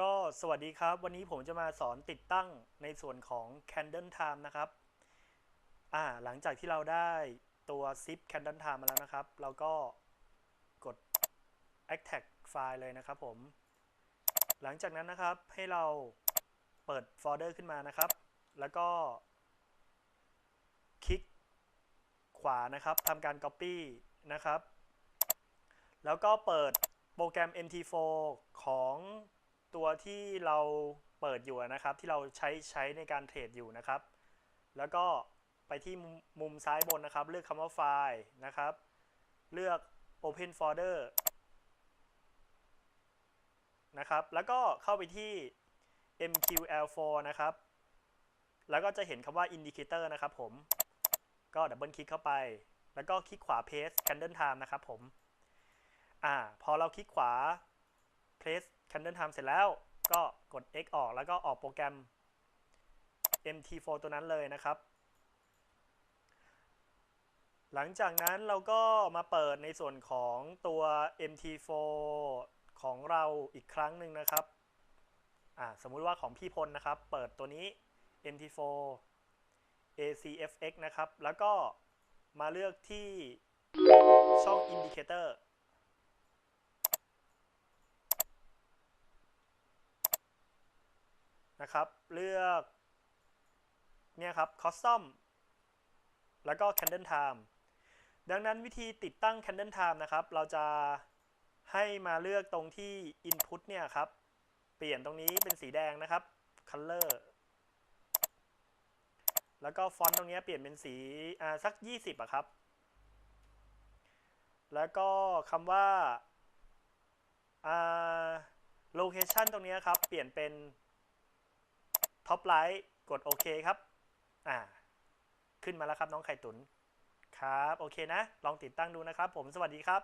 ก็สวัสดีครับวันนี้ผมจะมาสอนติดตั้งในส่วนของ Candle Time นะครับอ่าหลังจากที่เราได้ตัว zip Candle Time มาแล้วนะครับ เราก็กด extract ไฟล์เลยนะครับผม หลังจากนั้นนะครับให้เราเปิดโฟลเดอร์ขึ้นมานะครับ แล้วก็คลิกขวานะครับทำการ Copy นะครับ แล้วก็เปิดโปรแกรม MT4 ของ ตัวที่เราเปิดอยู่นะครับที่เราใช้ใช้ในการเทรดอยู่นะครับ แล้วก็ไปที่มุมซ้ายบนนะครับ เลือกคำว่าไฟล์นะครับ เลือก Open Folder นะครับ แล้วก็เข้าไปที่ MQL4 นะครับ แล้วก็จะเห็นคำว่า Indicator นะครับผม ก็ดับเบิลคลิกเข้าไป แล้วก็คลิกขวา Paste Candle Time นะครับผม อ่า พอเราคลิกขวา place candle time เสร็จแล้วก็กด x ออกแล้วก็ออกโปรแกรม mt4 ตัวนั้นเลยนะครับ หลังจากนั้นเราก็มาเปิดในส่วนของตัว mt4 ของเราอีกครั้งหนึ่งนะครับอ่าสมมุติว่าของพี่พลนะครับ เปิดตัวนี้ mt4 acfx นะครับ แล้วก็มาเลือกที่ช่อง indicator นะครับ เลือกเนี่ยครับ custom แล้วก็ candle time ดังนั้นวิธีติดตั้ง candle time นะครับ เราจะให้มาเลือกตรงที่ input เนี่ยครับ เปลี่ยนตรงนี้เป็นสีแดงนะครับ color แล้วก็ฟอนต์ตรงนี้เปลี่ยนเป็นสีอ่าสัก 20อะครับ แล้วก็คำว่าอ่า location ตรงนี้ครับ เปลี่ยนเป็น ท็อปไลท์กดโอเคครับ อ่า ขึ้นมาแล้วครับน้องไข่ตุนครับ โอเคนะ ลองติดตั้งดูนะครับผมสวัสดีครับ